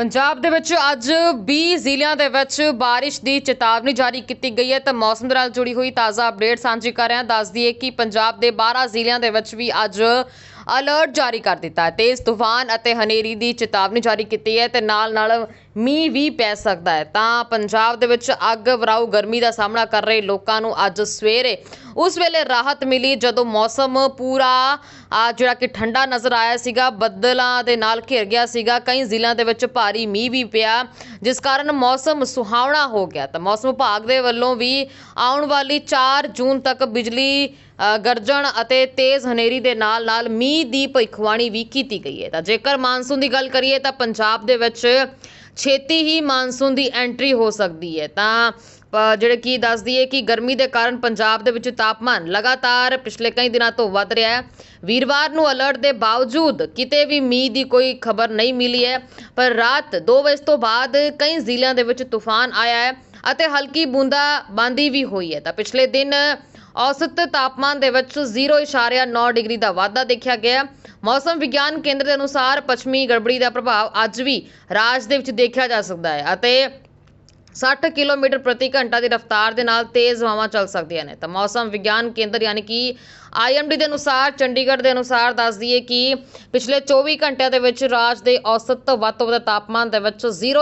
ਪੰਜਾਬ ਦੇ ਵਿੱਚ ਅੱਜ 20 ਜ਼ਿਲ੍ਹਿਆਂ ਦੇ ਵਿੱਚ ਬਾਰਿਸ਼ ਦੀ ਚੇਤਾਵਨੀ ਜਾਰੀ ਕੀਤੀ ਗਈ ਹੈ ਤਾਂ ਮੌਸਮ ਦੇ ਨਾਲ ਜੁੜੀ ਹੋਈ ਤਾਜ਼ਾ ਅਪਡੇਟ ਸਾਂਝੀ ਕਰ ਰਹੇ ਹਾਂ। ਦੱਸ ਦਈਏ ਕਿ ਪੰਜਾਬ ਦੇ 12 ਜ਼ਿਲ੍ਹਿਆਂ ਦੇ ਵਿੱਚ ਵੀ ਅੱਜ ਅਲਰਟ ਜਾਰੀ ਕਰ ਦਿੱਤਾ ਹੈ ਤੇਜ਼ ਤੂਫਾਨ ਅਤੇ ਹਨੇਰੀ ਦੀ ਚੇਤਾਵਨੀ ਜਾਰੀ ਕੀਤੀ ਹੈ ਤੇ ਨਾਲ ਨਾਲ ਮੀਂਹ ਵੀ ਪੈ ਸਕਦਾ ਹੈ। ਤਾਂ ਪੰਜਾਬ ਦੇ ਵਿੱਚ ਅੱਗ ਵਰਾਊ ਗਰਮੀ ਦਾ ਸਾਹਮਣਾ ਕਰ ਰਹੇ ਲੋਕਾਂ ਨੂੰ ਅੱਜ ਸਵੇਰੇ ਉਸ ਵੇਲੇ ਰਾਹਤ ਮਿਲੀ ਜਦੋਂ ਮੌਸਮ ਪੂਰਾ, ਆ ਜਿਹੜਾ ਕਿ ਠੰਡਾ ਨਜ਼ਰ ਆਇਆ ਸੀਗਾ, ਬੱਦਲਾਂ ਦੇ ਨਾਲ ਘਿਰ ਗਿਆ ਸੀਗਾ, ਕਈ ਜ਼ਿਲ੍ਹਿਆਂ ਦੇ ਵਿੱਚ ਭਾਰੀ ਮੀਂਹ ਵੀ ਪਿਆ, ਜਿਸ ਕਾਰਨ ਮੌਸਮ ਸੁਹਾਵਣਾ ਹੋ ਗਿਆ। ਤਾਂ ਮੌਸਮ ਵਿਭਾਗ ਦੇ ਵੱਲੋਂ ਵੀ ਆਉਣ ਵਾਲੀ 4 ਜੂਨ ਤੱਕ ਬਿਜਲੀ ਗਰਜਣ ਅਤੇ ਤੇਜ਼ ਹਨੇਰੀ ਦੇ ਨਾਲ ਨਾਲ ਮੀਂਹ ਦੀ ਭਵਿੱਖਬਾਣੀ ਵੀ ਕੀਤੀ ਗਈ ਹੈ। ਤਾਂ ਜੇਕਰ ਮਾਨਸੂਨ ਦੀ ਗੱਲ ਕਰੀਏ ਤਾਂ ਪੰਜਾਬ ਦੇ ਵਿੱਚ ਛੇਤੀ ਹੀ ਮਾਨਸੂਨ ਦੀ ਐਂਟਰੀ ਹੋ ਸਕਦੀ ਹੈ। ਤਾਂ ਜਿਹੜੇ ਕੀ ਦੱਸਦੀ ਹੈ ਕਿ ਗਰਮੀ ਦੇ ਕਾਰਨ ਪੰਜਾਬ ਦੇ ਵਿੱਚ ਤਾਪਮਾਨ ਲਗਾਤਾਰ ਪਿਛਲੇ ਕਈ ਦਿਨਾਂ ਤੋਂ ਵੱਧ ਰਿਹਾ ਹੈ। ਵੀਰਵਾਰ ਨੂੰ ਅਲਰਟ ਦੇ ਬਾਵਜੂਦ ਕਿਤੇ ਵੀ ਮੀਂਹ ਦੀ ਕੋਈ ਖਬਰ ਨਹੀਂ ਮਿਲੀ ਹੈ। ਪਰ ਰਾਤ 2 ਵਜੇ ਤੋਂ ਬਾਅਦ ਕਈ ਜ਼ਿਲ੍ਹਿਆਂ ਦੇ ਵਿੱਚ ਤੂਫਾਨ ਆਇਆ ਹੈ ਅਤੇ ਹਲਕੀ ਬੂੰਦਾ ਬਾਂਦੀ ਵੀ ਹੋਈ ਹੈ। ਤਾਂ ਪਿਛਲੇ ਦਿਨ ਔਸਤ ਤਾਪਮਾਨ ਦੇ ਵਿੱਚ 0.9 ਡਿਗਰੀ ਦਾ ਵਾਧਾ ਦੇਖਿਆ ਗਿਆ ਮੌਸਮ ਵਿਗਿਆਨ ਕੇਂਦਰ ਦੇ ਅਨੁਸਾਰ ਪੱਛਮੀ ਗੜਬੜੀ ਦਾ ਪ੍ਰਭਾਵ ਅੱਜ ਵੀ ਰਾਜ ਦੇ ਵਿੱਚ ਦੇਖਿਆ ਜਾ ਸਕਦਾ ਹੈ ਅਤੇ 60 ਕਿਲੋਮੀਟਰ ਪ੍ਰਤੀ ਘੰਟਾ ਦੀ ਰਫ਼ਤਾਰ ਦੇ ਨਾਲ ਤੇਜ਼ ਹਵਾਵਾਂ ਚੱਲ ਸਕਦੀਆਂ ਨੇ। ਤਾਂ ਮੌਸਮ ਵਿਗਿਆਨ ਕੇਂਦਰ ਯਾਨੀ ਕਿ ਆਈਐਮਡੀ ਦੇ ਅਨੁਸਾਰ, ਚੰਡੀਗੜ੍ਹ ਦੇ ਅਨੁਸਾਰ ਦੱਸ ਦਈਏ ਕਿ ਪਿਛਲੇ 24 ਘੰਟਿਆਂ ਦੇ ਵਿੱਚ ਰਾਜ ਦੇ ਔਸਤ ਤੋਂ ਵੱਧ ਤੋਂ ਵੱਧ ਤਾਪਮਾਨ ਦੇ ਵਿੱਚ 0